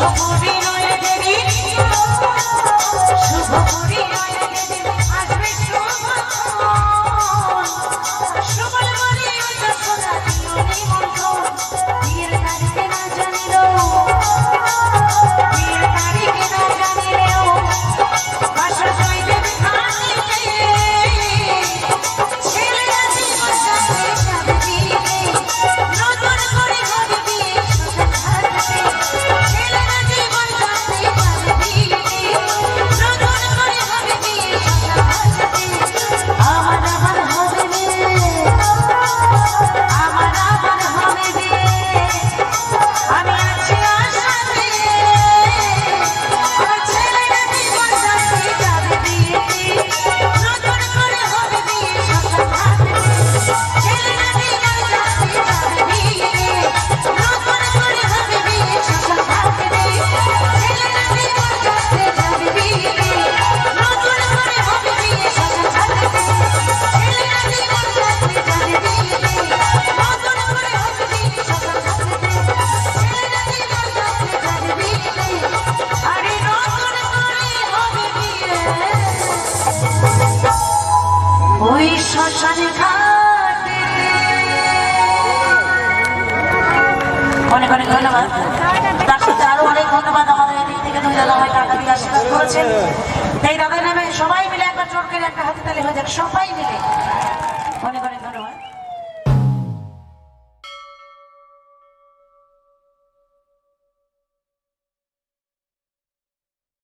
ভগবিনয় দেবী। অনেক অনেক ধন্যবাদ। তার আরও অনেক ধন্যবাদ আমাদের থেকে দুই দাদা ভাই টাকা দিয়ে আশীর্বাদ করেছেন। এই দাদা নামে সবাই মিলে একবার জোর করে একটা হাতে তালে হয়ে যাক, সবাই মিলে।